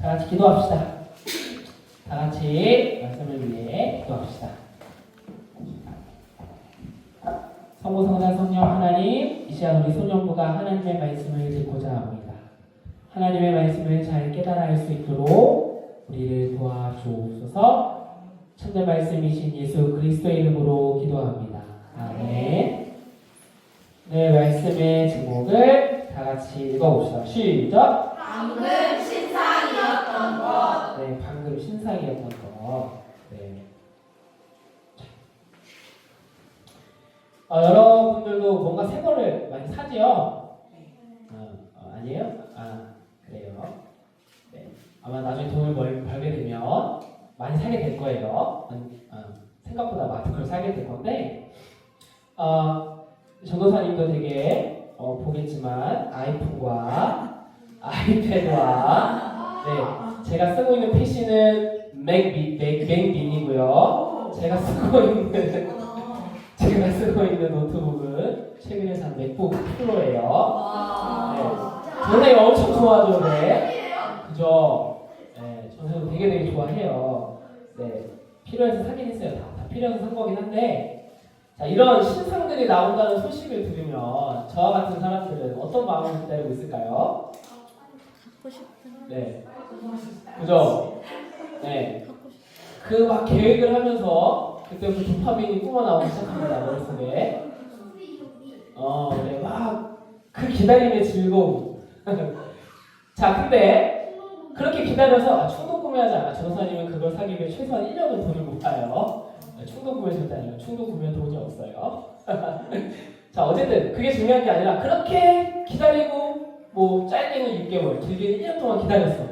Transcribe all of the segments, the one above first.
다 같이 기도합시다. 다 같이 말씀을 위해 기도합시다. 성부 성자 성령 하나님 이 시간 우리 소년부가 하나님의 말씀을 듣고자 합니다. 하나님의 말씀을 잘 깨달아 알수 있도록 우리를 도와주옵소서. 천대 말씀이신 예수 그리스도의 이름으로 기도합니다. 아멘. 네 말씀의 제목을 다 같이 읽어봅시다. 시작. 방금. 네, 방금 신상이었던 거. 네. 어, 여러분들도 뭔가 새 거를 많이 사지요? 어, 어, 아니에요? 아, 그래요. 네. 아마 나중에 돈을 벌, 벌게 되면 많이 사게 될 거예요. 음, 어, 생각보다 많은 걸 사게 될 건데, 어, 전도사님도 되게 어, 보겠지만 아이폰과 아이패드와 네, 제가 쓰고 있는 PC는 맥, 맥, 맥미니고요. 제가 쓰고 있는 제가 쓰고 있는 노트북은 최근에 산 맥북 프로예요. 와. 전생이 엄청 좋아하죠, 네. 그죠? 네, 전생도 되게 되게 좋아해요. 네, 필요해서 사긴 했어요. 다, 다 필요해서 산 거긴 한데, 자 이런 신상들이 나온다는 소식을 들으면 저와 같은 사람들은 어떤 마음을 기다리고 있을까요? 갖고 싶은 네, 그죠? 네, 그막 계획을 하면서 그때부터 도파민이 뿜어 나오기 시작합니다 머릿속에. 어, 네, 막 그 기다림의 즐거움. 자, 근데 그렇게 기다려서 아, 충동 구매하지 않아. 전도사님은 그걸 사기 위해 최소한 1년은 돈을 모아요. 네, 충동 구매 절대 아니에요. 충동 구매 돈이 없어요. 자, 어쨌든 그게 중요한 게 아니라 그렇게 기다리고 뭐 짧게는 6개월, 길게는 1년 동안 기다렸어.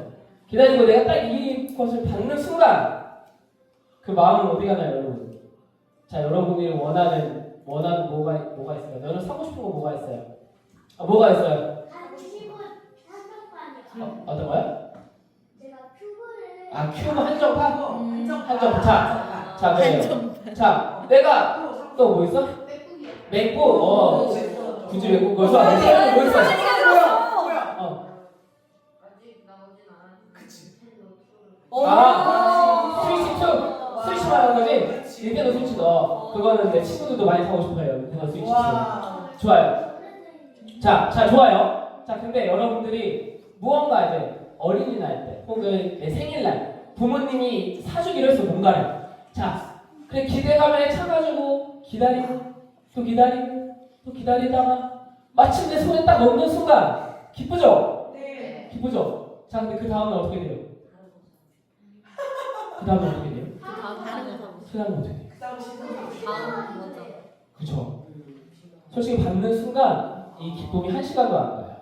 기다리고 내가 딱 이것을 받는 순간 그 마음은 어디 가나요, 여러분? 자, 여러분이 원하는 원하는 뭐가 뭐가 있어요? 너는 사고 싶은 거 뭐가 있어요? 아, 뭐가 있어요? 어, 어떤 거요? 아, 큐브 한정판? 한정판. 자, 자, 그래요. 자, 내가 또 뭐 있어? 맥북. 어, 굳이 맥북 거기서 안 해. 뭐 있어? 어, 아, 스위치 2. 스위치 말하는 거지? 닌텐도 스위치 너. 그거는 내 친구들도 많이 사고 싶어요. 닌텐도 스위치 2. 좋아요. 자, 자, 좋아요. 자, 근데 여러분들이 무언가 이제 어린이날 때, 혹은 내 생일날, 부모님이 사주기로 했어, 뭔가를. 자, 그래, 기대감에 차가지고, 기다리고, 또 기다리고, 또 기다리다가, 마침 내 손에 딱 넣는 순간, 기쁘죠? 기쁘죠? 자, 근데 그 다음날 어떻게 돼요? 그 다음에 어떻게 돼요? 다음 다른 거 그 다음에 어떻게 돼요? 다음 먼저 그쵸? 솔직히 받는 순간, 이 기쁨이 한 시간도 안 가요.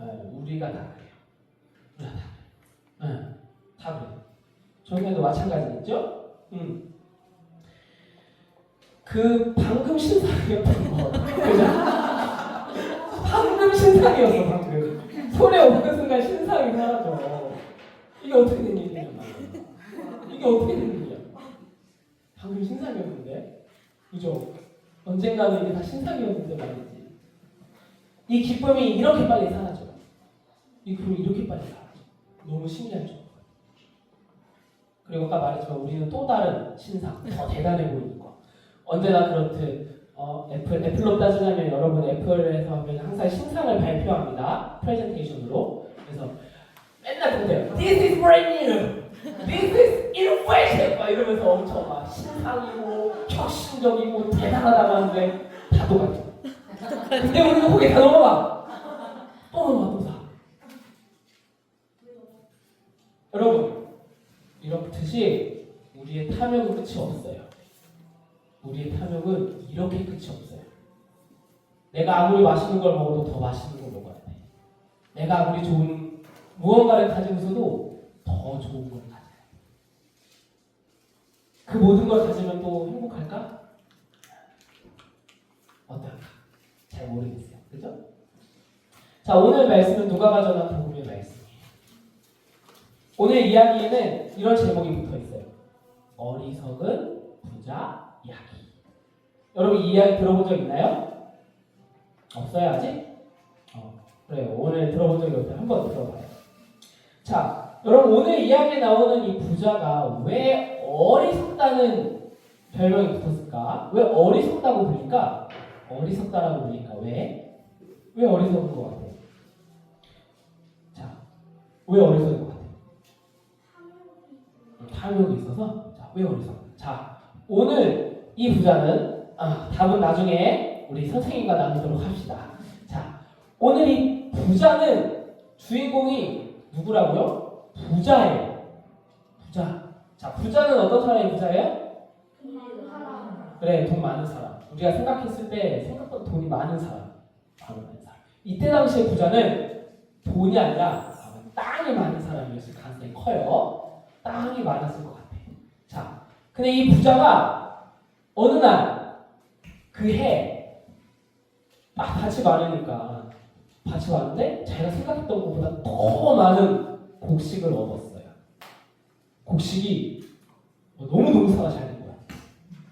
네, 우리가 다 그래요. 우리가 다 그래요. 네, 다 그래요. 저희도 마찬가지겠죠? 음. 그 방금 신상이었던 거. 그죠? 방금 신상이었어, 방금. 손에 오는 순간 신상이 사라져. 이게 어떻게 된 일이냐, 말 이게 어떻게 된 일이야. 방금 신상이었는데. 그죠? 언젠가는 이게 다 신상이었는데 말이지. 이 기쁨이 이렇게 빨리 사라져요. 이 기쁨이 이렇게 빨리 사라져. 너무 신기하죠? 그리고 아까 말했지만 우리는 또 다른 신상, 더 대단해 보이는 거. 언제나 그렇듯 어, 애플, 애플로 따지자면 여러분 애플에서 하면 항상 신상을 발표합니다. 프레젠테이션으로. 그래서 맨날 보세요. This is brand new. This is innovation. 막 이러면서 엄청 막 신상이고 혁신적이고 대단하다고 하는데 다 똑같죠. 근데 우리는 거기 다 넘어가. 또 넘어가 또 사. 여러분 이렇듯이 우리의 탐욕은 끝이 없어요. 우리의 탐욕은 이렇게 끝이 없어요. 내가 아무리 맛있는 걸 먹어도 더 맛있는 걸 먹어야 돼. 내가 아무리 좋은 무언가를 가지고서도 더 좋은 걸 가져야 돼. 그 모든 걸 가지면 또 행복할까? 어떨까? 잘 모르겠어요. 그죠? 자, 오늘 말씀은 누가 가져간 복음의 말씀이에요. 오늘 이야기에는 이런 제목이 붙어 있어요. 어리석은 부자 이야기. 여러분 이 이야기 들어본 적 있나요? 없어요 아직? 어, 그래요. 오늘 들어본 적이 없어요. 한번 들어봐요. 자, 여러분 오늘 이야기에 나오는 이 부자가 왜 어리석다는 별명이 붙었을까? 왜 어리석다고 불릴까? 어리석다라고 불릴까? 왜? 왜 어리석은 것 같아? 자, 왜 어리석은 것 같아? 탐욕이 있어서 자, 왜 어리석어? 자, 오늘 이 부자는 아, 답은 나중에 우리 선생님과 나누도록 합시다. 자, 오늘 이 부자는 주인공이 누구라고요? 부자예요. 부자. 자, 부자는 어떤 사람이 부자예요? 그래, 돈 많은 사람. 우리가 생각했을 때 생각보다 돈이 많은 사람. 바로 많은 사람. 이때 당시의 부자는 돈이 아니라 땅이 많은 사람이었을 가능성이 커요. 땅이 많았을 것 같아. 자, 근데 이 부자가 어느 날 그 해, 아, 밭이 많으니까 밭이 많은데 자기가 생각했던 것보다 더 많은 곡식을 얻었어요. 곡식이 너무 농사가 잘 된 거야.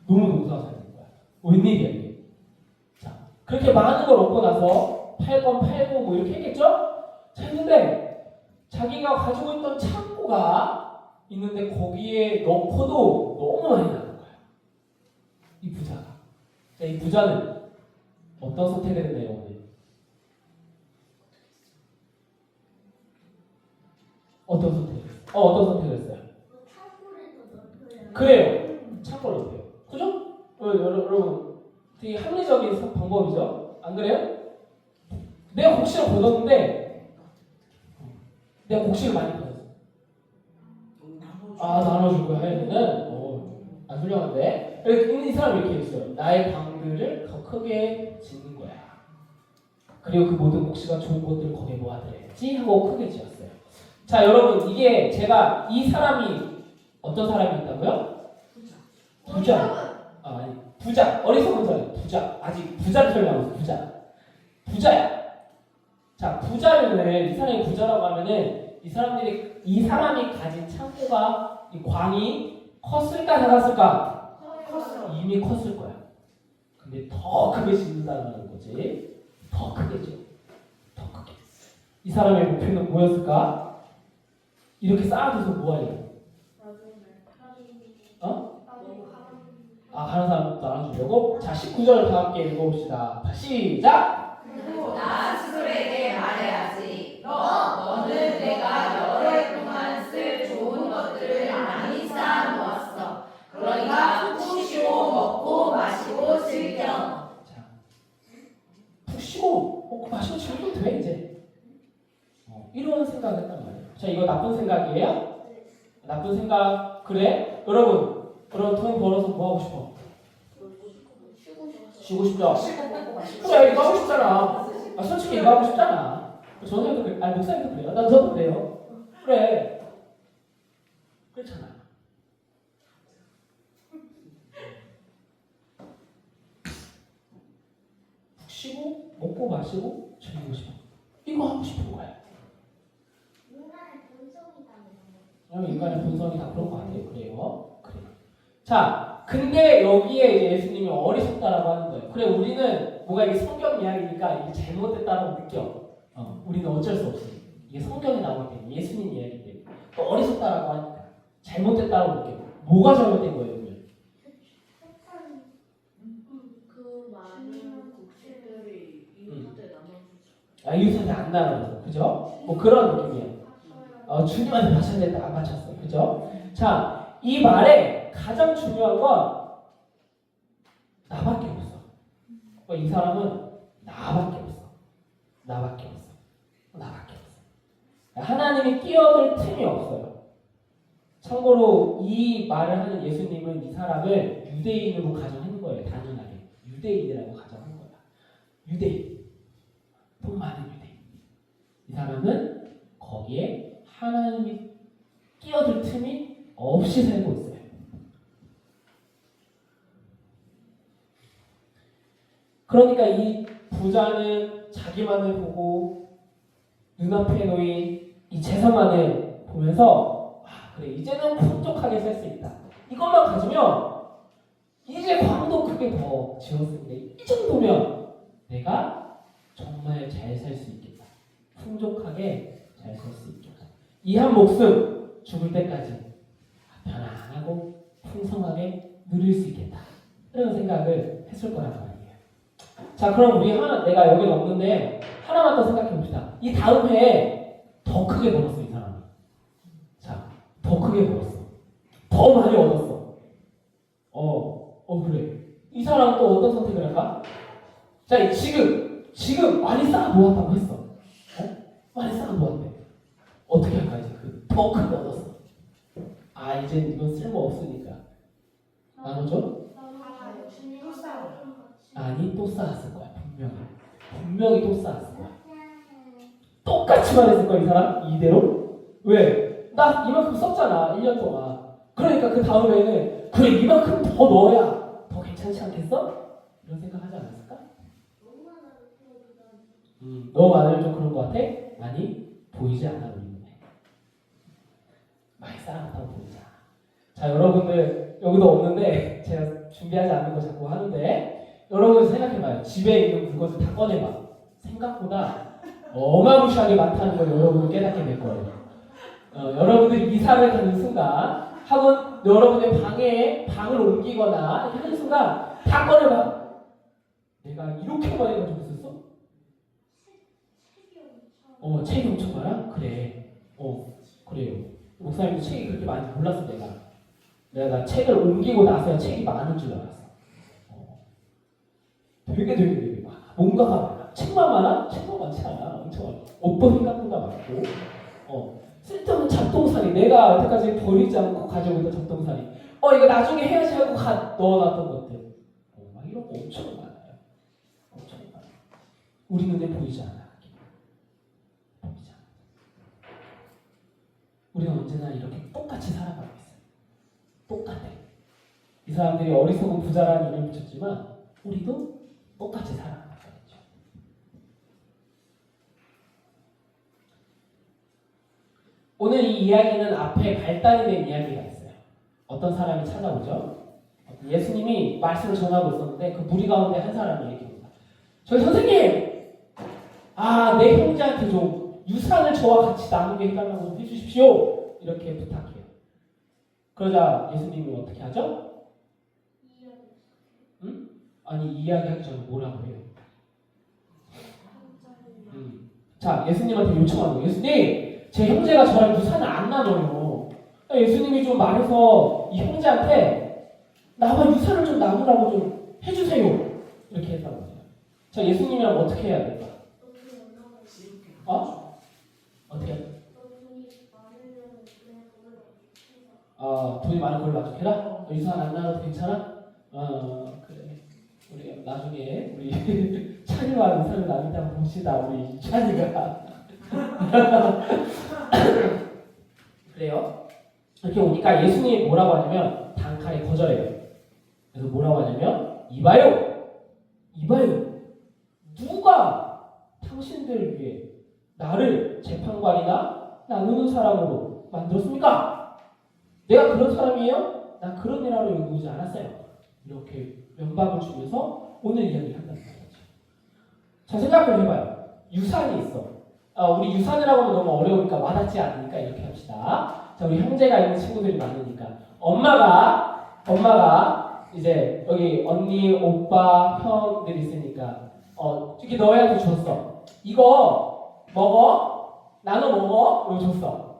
너무 농사가 잘 된 거야. 웬일이야 이게. 자, 그렇게 많은 걸 얻고 나서 팔건 팔고 뭐 이렇게 했겠죠? 자, 했는데 자기가 가지고 있던 창고가 있는데 거기에 넣고도 너무 많이 나는 거야. 이 부자가. 자, 이 부자는 어떤 선택을 했나요? 어떤 했어요? 어, 어떤 선택을 했어요? 그래요. 창고를 넣대요. 그죠? 어, 여러- 여러분, 되게 합리적인 사- 방법이죠? 안 그래요? 내가 곡식을 걷었는데, 내가 곡식을 많이 걷었어. 아, 나눠줄 거야, 얘는? 어, 안 훌륭한데? 이 사람이 이렇게 했어요. 나의 방들을 더 크게 짓는 거야. 그리고 그 모든 곡식과 좋은 것들을 거기에 모아들여야지 하고 크게 지었어요. 자, 여러분, 이게 제가 이 사람이 어떤 사람이 있다고요? 부자. 아, 아니, 부자. 어리석은 사람. 부자. 아직 부자를 설명하고 있어. 부자. 부자야. 자, 부자를 이 사람이 부자라고 하면은 이 사람들이 이 사람이 가진 창고가 이 광이 컸을까 작았을까? 이미 컸을 거야. 근데 더 크게 짓는다는 거지. 더 크게죠. 더 크게. 이 사람의 목표는 뭐였을까? 이렇게 쌓아둬서 뭐 하려 고? 아, 가는 사람 나눠주려고? 자, 19절을 다 함께 읽어봅시다. 시작! 나 스스로에게 말해야지. 너, 너는 내가 여러 해 동안 쓸 좋은 것들을 많이 쌓아놓았어. 그러니까 푹 쉬고 먹고 마시고 즐겨. 자, 푹 쉬고 먹고 마시고 즐기면 돼 이제. 어, 이런 생각을 했단 말이에요. 자, 이거 나쁜 생각이에요? 나쁜 생각 그래? 여러분, 그럼 돈 벌어서 뭐 하고 싶어? 쉬고 싶죠? 그래, 이거 하고 싶잖아. 아, 솔직히 이거 하고 싶잖아. 저는 그래, 아니 목사님도 그래요. 난 저도 그래요. 그래, 그렇잖아. 푹 쉬고 먹고 마시고 즐기고 싶어. 이거 하고 싶은 거야. 그럼 인간의 본성이 다 그런 거 같아요. 그래요. 그래요. 자, 근데 여기에 이제 예수님이 어리석다라고 하는 거예요. 그래, 우리는 뭔가 이게 성경 이야기니까 이게 잘못됐다고 느껴. 어, 우리는 어쩔 수 없어. 이게 성경에 나오기 때문에 예수님 이야기 때문에 또 어리석다라고 하니까 잘못됐다고 느껴. 뭐가 잘못된 거예요. 아, 이웃한테 안 나눠서, 그죠? 뭐 그런 느낌이에요. 어, 주님한테 된다, 안 바쳤어, 그죠? 자, 이 말에 가장 중요한 건 나밖에 없어. 어, 이 사람은 나밖에 없어. 나밖에 없어. 나밖에 없어. 하나님이 끼어들 틈이 없어요. 참고로 이 말을 하는 예수님은 이 사람을 유대인으로 가정한 거예요. 단순하게 유대인이라고 가정한 거야. 유대인, 돈 많은 유대인. 이 사람은 거기에 하나님이 끼어들 틈이 없이 살고 있어요. 그러니까 이 부자는 자기만을 보고 눈앞에 놓인 이 재산만을 보면서 아 그래 이제는 풍족하게 살 수 있다. 이것만 가지면 이제 광도 크게 더 지었는데 이 정도면 내가 정말 잘 살 수 있겠다. 풍족하게 잘 살 수 있겠다. 이 한 목숨 죽을 때까지 편안하고 풍성하게 누릴 수 있겠다. 이런 생각을 했을 거란 말이에요. 자, 그럼 우리 하나, 내가 여기 없는데 하나만 더 생각해 봅시다. 이 다음 해에 더 크게 벌었어, 이 사람이. 자, 더 크게 벌었어. 더 많이 얻었어. 어, 어, 그래. 이 사람은 또 어떤 선택을 할까? 자, 지금, 지금 많이 쌓아 모았다고 했어. 어? 많이 쌓아 모았대. 어떻게 할까, 이제 그, 더 크게 얻었어. 아, 이제 이건 쓸모 없으니까. 나눠줘? 아니, 또 쌓았을 거야, 분명히. 분명히 또 쌓았을 거야. 똑같이 말했을 거야, 이 사람? 이대로? 왜? 나 이만큼 썼잖아, 1년 동안. 그러니까 그 다음에는, 그래, 이만큼 더 넣어야 더 괜찮지 않겠어? 이런 생각 하지 않았을까? 음, 너무 많으면 좀 그런 것 같아? 많이 보이지 않아, 우리. 많이 보이지 않아. 자, 여러분들, 여기도 없는데, 제가 준비하지 않는 거 자꾸 하는데, 여러분 생각해봐요. 집에 있는 물건을 다 꺼내봐. 생각보다 어마무시하게 많다는 걸 여러분은 깨닫게 될 거예요. 어, 여러분들이 이사를 가는 순간, 혹은 여러분의 방에 방을 옮기거나 하는 순간 다 꺼내봐. 내가 이렇게 많이 가지고 있었어? 어, 책이 엄청 많아? 그래. 어, 그래요. 목사님도 책이 그렇게 많이 몰랐어, 내가. 내가 나 책을 옮기고 나서야 책이 많은 줄 알았어. 어. 되게 되게 되게 많아. 뭔가가. 책만 많아? 책만 많지 않아. 엄청. 옷도 생각보다 많고. 어. 쓸데없는 잡동사니. 내가 여태까지 버리지 않고 있던 잡동사니. 어, 이거 나중에 해야지 하고 가, 넣어놨던 것들. 어, 막 이런 거 엄청 많아요. 엄청 많아. 우리 눈에 보이지 않아. 보이지 않아. 우리는 언제나 이렇게 똑같이 살아가고 있어요. 똑같아. 이 사람들이 어리석은 부자라는 이름을 붙였지만 우리도 똑같이 살아가는 거죠. 오늘 이 이야기는 앞에 발단이 된 이야기가 있어요. 어떤 사람이 찾아오죠. 예수님이 말씀을 전하고 있었는데 그 무리 가운데 한 사람이 얘기합니다. 저희 선생님, 아 내 형제한테 좀 유산을 저와 같이 나누게 해달라고 좀 해주 십시오. 이렇게 부탁해요. 그러자 예수님이 어떻게 하죠? 아니 이야기하기 전에 뭐라고 해요? 음. 자 예수님한테 요청하는 거예요. 예수님 제 형제가 저랑 유산을 안 나눠요. 예수님이 좀 말해서 이 형제한테 나와 유산을 좀 나누라고 좀 해주세요. 이렇게 했다고 해요. 자 예수님이랑 어떻게 해야 될까? 어? 어떻게? 해야 돼? 아 돈이 많은 걸로 만족해라? 어, 유산 안 나눠도 괜찮아? 어 그래. 우리 나중에 우리 찬이와 유산을 나누다 봅시다 우리 찬이가 그래요 이렇게 오니까 예수님이 뭐라고 하냐면 단칼에 거절해요 그래서 뭐라고 하냐면 이봐요 이봐요 누가 당신들 위해 나를 재판관이나 나누는 사람으로 만들었습니까? 내가 그런 사람이에요? 난 그런 일하러 여기 오지 않았어요 이렇게 면박을 주면서 오늘 이야기를 한다는 거죠. 자 생각을 해봐요. 유산이 있어. 아, 우리 유산이라고 하면 너무 어려우니까 와닿지 않으니까 이렇게 합시다. 자 우리 형제가 있는 친구들이 많으니까 엄마가 엄마가 이제 여기 언니, 오빠, 형들 있으니까 어 이렇게 너희한테 줬어. 이거 먹어? 나눠 먹어? 이거 줬어.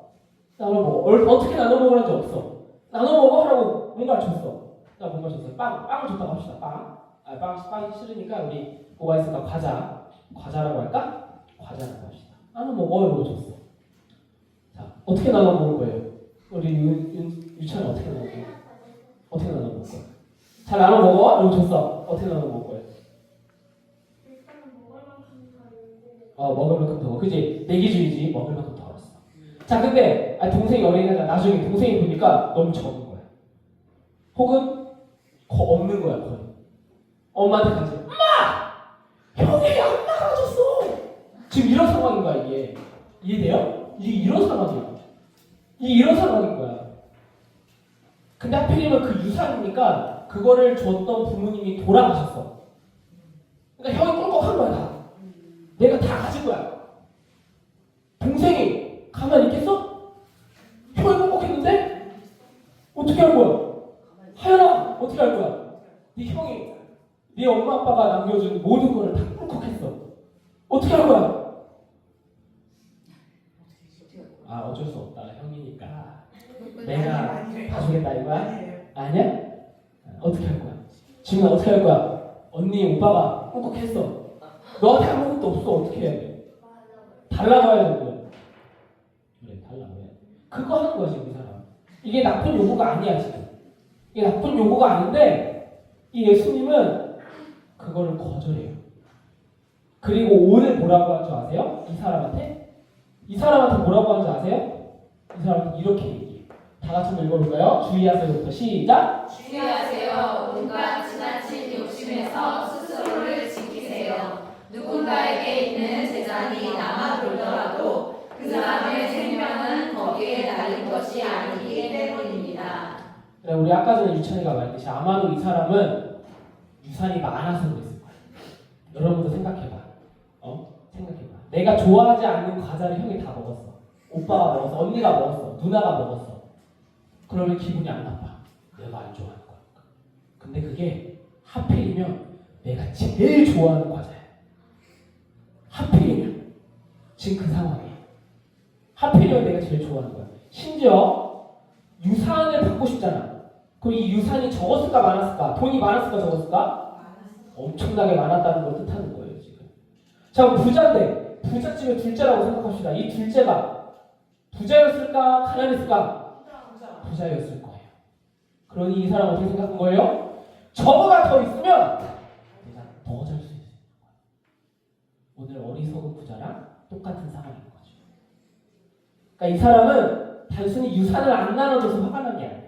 나눠 먹어. 얼- 어떻게 나눠 먹으라는 지 없어. 나눠 먹어 하라고 뭔가를 줬어. 자, 뭔가 줬어요. 빵, 빵을 줬다고 합시다. 빵. 아, 빵, 빵이 싫으니까 우리 뭐가 있을까? 과자. 과자라고 할까? 과자라고 합시다. 나눠 먹어 이러고 줬어. 자, 어떻게 나눠 먹을 거예요? 우리 윤, 윤, 유찬이 어떻게 나눠 먹어? 어떻게 나눠 먹을 거야? 잘 나눠 먹어? 이러고 줬어. 어떻게 나눠 먹을 거예요? 어, 먹을 만큼 더. 그지? 내기주의지. 먹을 만큼 더. 자, 근데 아, 동생이 어린애가 나중에 동생이 보니까 너무 적은 거야. 혹은 거 없는 거야 거의. 엄마한테 가서 엄마 형이 안 나가줬어. 지금 이런 상황인 거야 이게 이해돼요? 이게 이런 상황이야. 이게 이런 상황인 거야. 근데 하필이면 그 유산이니까 그거를 줬던 부모님이 돌아가셨어. 그러니까 형이 꿀꺽한 거야 다. 내가 다 가진 거야. 어떻게 할 거야? 하연아 어떻게 할 거야? 네 형이 네 엄마 아빠가 남겨준 모든 거를 다 꿀꺽했어. 어떻게 할 거야? 아 어쩔 수 없다 형이니까 내가 봐주겠다 이거야? 아니야? 어떻게 할 거야? 지금 어떻게 할 거야? 언니 오빠가 꿀꺽했어. 너한테 아무것도 없어 어떻게 해? 달라고 해야 되는 거야. 그래 달라고 해. 그거 하는 거야 지금 이게 나쁜 요구가 아니야 지금. 이게 나쁜 요구가 아닌데 이 예수님은 그거를 거절해요. 그리고 오늘 뭐라고 한 줄 아세요? 이 사람한테? 이 사람한테 뭐라고 한 줄 아세요? 이 사람한테 이렇게 얘기해요. 다 같이 한번 읽어볼까요? 주의하세요부터 시작. 주의하세요. 온갖 지나친 욕심에서 스스로를 지키세요. 누군가에게 있는 재산이 남아 돌더라도 그 사람의 생명은 거기에 달린 것이 아니기 때문입니다. 네, 우리 아까 전에 유찬이가 말했듯이 아마도 이 사람은 유산이 많아서 그랬을 거야. 여러분도 생각해봐. 어? 생각해봐. 내가 좋아하지 않는 과자를 형이 다 먹었어. 오빠가 먹었어. 언니가 먹었어. 누나가 먹었어. 그러면 기분이 안 나빠. 내가 안 좋아하는 거니까. 근데 그게 하필이면 내가 제일 좋아하는 과자야. 하필이면 지금 그 상황이야. 하필이면 내가 제일 좋아하는 거야. 심지어 유산을 받고 싶잖아. 그럼 이 유산이 적었을까 많았을까? 돈이 많았을까 적었을까? 엄청나게 많았다는 걸 뜻하는 거예요 지금. 자 부자인데 부잣집의 둘째라고 생각합시다. 이 둘째가 부자였을까 가난했을까? 부자였을 거예요. 그러니 이 사람 어떻게 생각한 거예요? 저거가 더 있으면 내가 더 잘 수 있어요. 오늘 어리석은 부자랑 똑같은 상황인 거죠. 그러니까 이 사람은 단순히 유산을 안 나눠줘서 화가 난 게 아니야.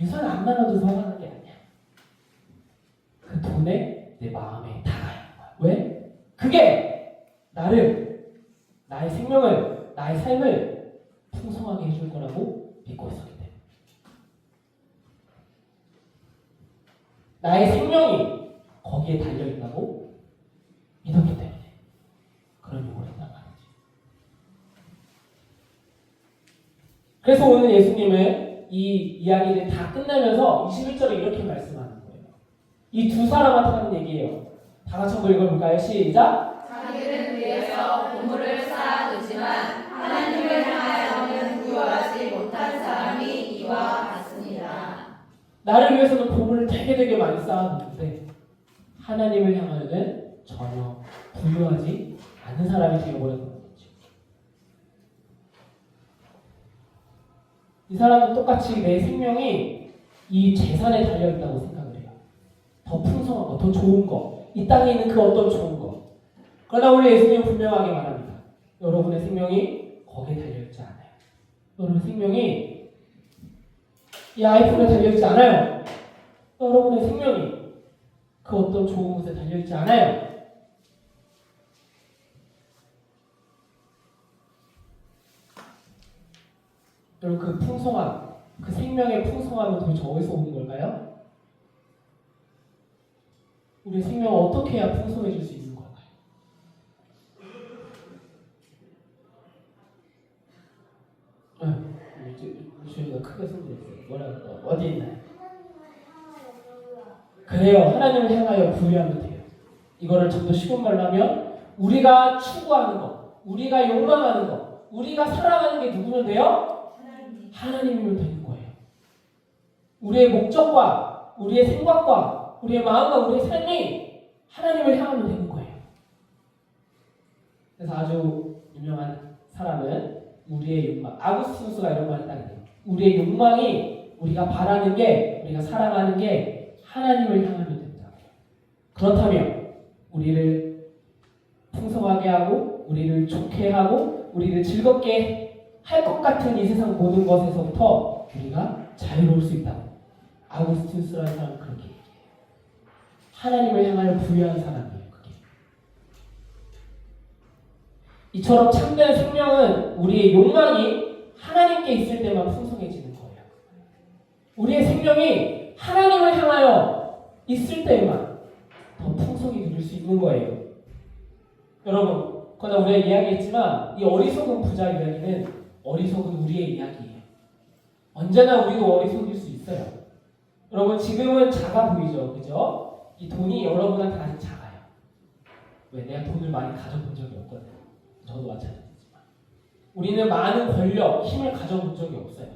유산을 안 나눠줘서 화가 난게 아니야. 그 돈에 내 마음에 닿아 있는 거야. 왜? 그게 나를, 나의 생명을, 나의 삶을 풍성하게 해줄 거라고 믿고 있었기 때문에. 나의 생명이 거기에 달려있다고 믿었기 때문에. 그런 요구를 했단 말이지. 그래서 오늘 예수님은 이 이야기를 다 끝내면서 21절에 이렇게 말씀하는 거예요. 이 두 사람한테 하는 얘기예요. 다 같이 한번 읽어볼까요? 시작! 자기를 위해서 보물을 쌓아두지만 하나님을 향하여는 부여하지 못한 사람이 이와 같습니다. 나를 위해서는 보물을 되게 되게 많이 쌓아놓는데 하나님을 향하여는 전혀 부유하지 않은 사람이 되어버리는 거죠. 이 사람은 똑같이 내 생명이 이 재산에 달려있다고 생각을 해요. 더 풍성한 거, 더 좋은 거, 이 땅에 있는 그 어떤 좋은 거. 그러나 우리 예수님은 분명하게 말합니다. 여러분의 생명이 거기에 달려있지 않아요. 여러분의 생명이 이 아이폰에 달려있지 않아요. 여러분의 생명이 그 어떤 좋은 곳에 달려있지 않아요. 여러분 그 풍성함, 그 생명의 풍성함은 도대체 어디서 오는 걸까요? 우리 생명을 어떻게 해야 풍성해질 수 있는 걸까요? 네, 이제 주인가 크게 손들었어요. 뭐라고 어디 있나요? 그래요. 하나님을 향하여 부유하면 돼요. 이거를 좀 더 쉬운 말로 하면 우리가 추구하는 것, 우리가 욕망하는 것, 우리가 사랑하는 게 누구면 돼요? 하나님이면 되는 거예요. 우리의 목적과 우리의 생각과 우리의 마음과 우리의 삶이 하나님을 향하면 되는 거예요. 그래서 아주 유명한 사람은 우리의 욕망, 아구스티누스가 이런 말 했다는 거예요. 우리의 욕망이 우리가 바라는 게, 우리가 사랑하는 게 하나님을 향하면 된다. 그렇다면 우리를 풍성하게 하고, 우리를 좋게 하고, 우리를 즐겁게 할 것 같은 이 세상 모든 것에서부터 우리가 자유로울 수 있다. 아구스티누스라는 사람은 그렇게 얘기해요. 하나님을 향하여 부유한 사람이에요. 그게. 이처럼 참된 생명은 우리의 욕망이 하나님께 있을 때만 풍성해지는 거예요. 우리의 생명이 하나님을 향하여 있을 때만 더 풍성히 누릴 수 있는 거예요. 여러분, 그러나 우리가 이야기했지만 이 어리석은 부자 이야기는 어리석은 우리의 이야기예요. 언제나 우리도 어리석일 수 있어요. 여러분 지금은 작아 보이죠, 그죠? 이 돈이 여러분한테 아직 작아요. 왜? 내가 돈을 많이 가져본 적이 없거든. 저도 마찬가지지만 우리는 많은 권력, 힘을 가져본 적이 없어요.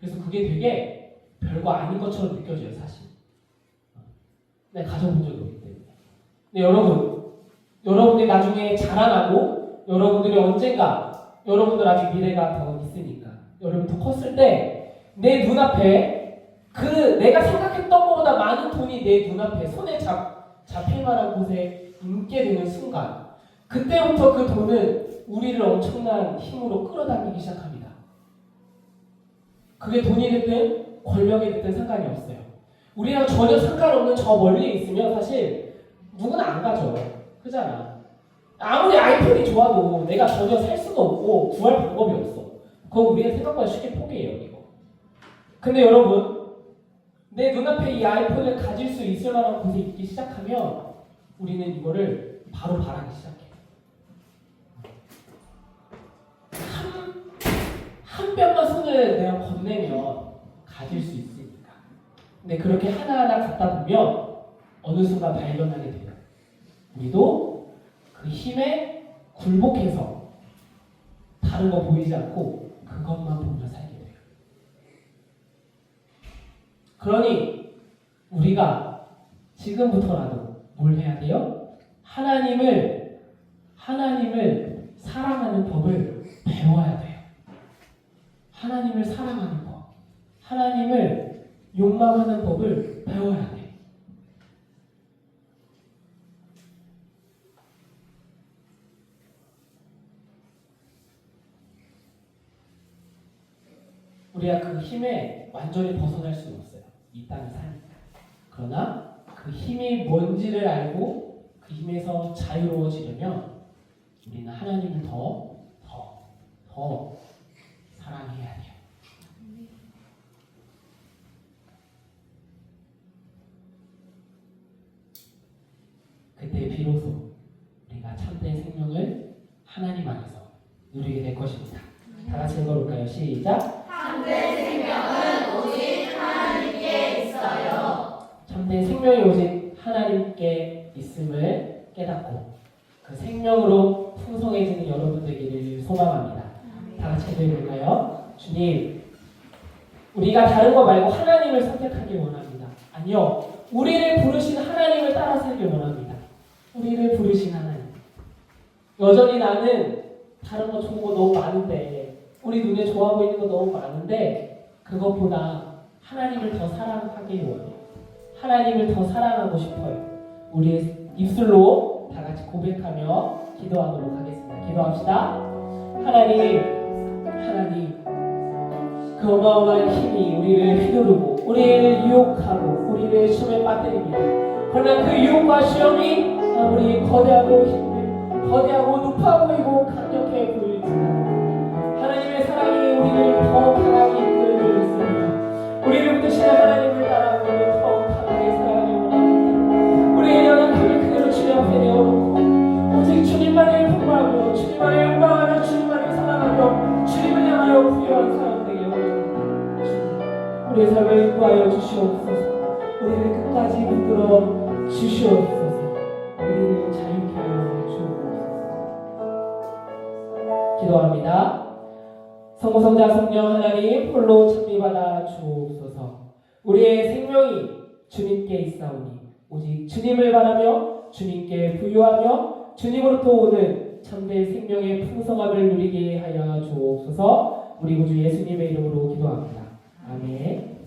그래서 그게 되게 별거 아닌 것처럼 느껴져요, 사실. 내가 가져본 적이 없기 때문에. 근데 여러분, 여러분들이 나중에 자라나고 여러분들이 언젠가 여러분들 아직 미래가 더 있으니까 여러분 더 컸을 때 내 눈앞에 그 내가 생각했던 것보다 많은 돈이 내 눈앞에 손에 잡, 잡힐 만한 곳에 있게 되는 순간 그때부터 그 돈은 우리를 엄청난 힘으로 끌어당기기 시작합니다. 그게 돈이 됐든 권력이 됐든 상관이 없어요. 우리랑 전혀 상관없는 저 멀리 있으면 사실 누구나 안 가죠. 그잖아. 아무리 아이폰이 좋아도 내가 전혀 살 수가 없고 구할 방법이 없어. 그거 우리는 생각보다 쉽게 포기해요, 이거. 근데 여러분, 내 눈앞에 이 아이폰을 가질 수 있을 만한 곳에 있기 시작하면 우리는 이거를 바로 바라기 시작해요. 한, 한 뼘만 손을 내가 건네면 가질 수 있으니까. 근데 그렇게 하나하나 갖다 보면 어느 순간 발견하게 돼요. 우리도 그 힘에 굴복해서 다른 거 보이지 않고 그것만 보며 살게 돼요. 그러니 우리가 지금부터라도 뭘 해야 돼요? 하나님을 하나님을 사랑하는 법을 배워야 돼요. 하나님을 사랑하는 법, 하나님을 욕망하는 법을 배워야 돼. 우리가 그 힘에 완전히 벗어날 수는 없어요. 이 땅에 사니까. 그러나 그 힘이 뭔지를 알고 그 힘에서 자유로워지려면 우리는 하나님을 더, 더, 더 사랑해야 돼요. 그때 비로소 우리가 참된 생명을 하나님 안에서 누리게 될 것입니다. 다 같이 읽어볼까요? 시작. 생명이 오직 하나님께 있음을 깨닫고 그 생명으로 풍성해지는 여러분 되기를 소망합니다. 다 같이 읽어볼까요? 주님, 우리가 다른 거 말고 하나님을 선택하길 원합니다. 아니요, 우리를 부르신 하나님을 따라 살길 원합니다. 우리를 부르신 하나님. 여전히 나는 다른 거 좋은 거 너무 많은데, 우리 눈에 좋아 보이는 거 너무 많은데, 그것보다 하나님을 더 사랑하길 원해요. 하나님을 더 사랑하고 싶어요. 우리의 입술로 다 같이 고백하며 기도하도록 하겠습니다. 기도합시다. 하나님, 하나님, 그 어마어마한 힘이 우리를 휘두르고, 우리를 유혹하고, 우리를 시험에 빠뜨립니다. 그러나 그 유혹과 시험이 아무리 거대하고 힘들, 거대하고 높아 보이고 강력 주님만을 영광하며 주님만을 사랑하며 주님을 향하여 부여한 사람 되게 원합니다. 주님, 우리의 삶을 인도하여 주시옵소서. 우리를 끝까지 붙들어 주시옵소서. 우리를 자유케 하여 주옵소서. 기도합니다. 성모성자 성령 하나님 홀로 찬미받아 주옵소서. 우리의 생명이 주님께 있사오니 오직 주님을 바라며 주님께 부유하며 주님으로부터 오는 참된 생명의 풍성함을 누리게 하여 주옵소서. 우리 구주 예수님의 이름으로 기도합니다. 아멘.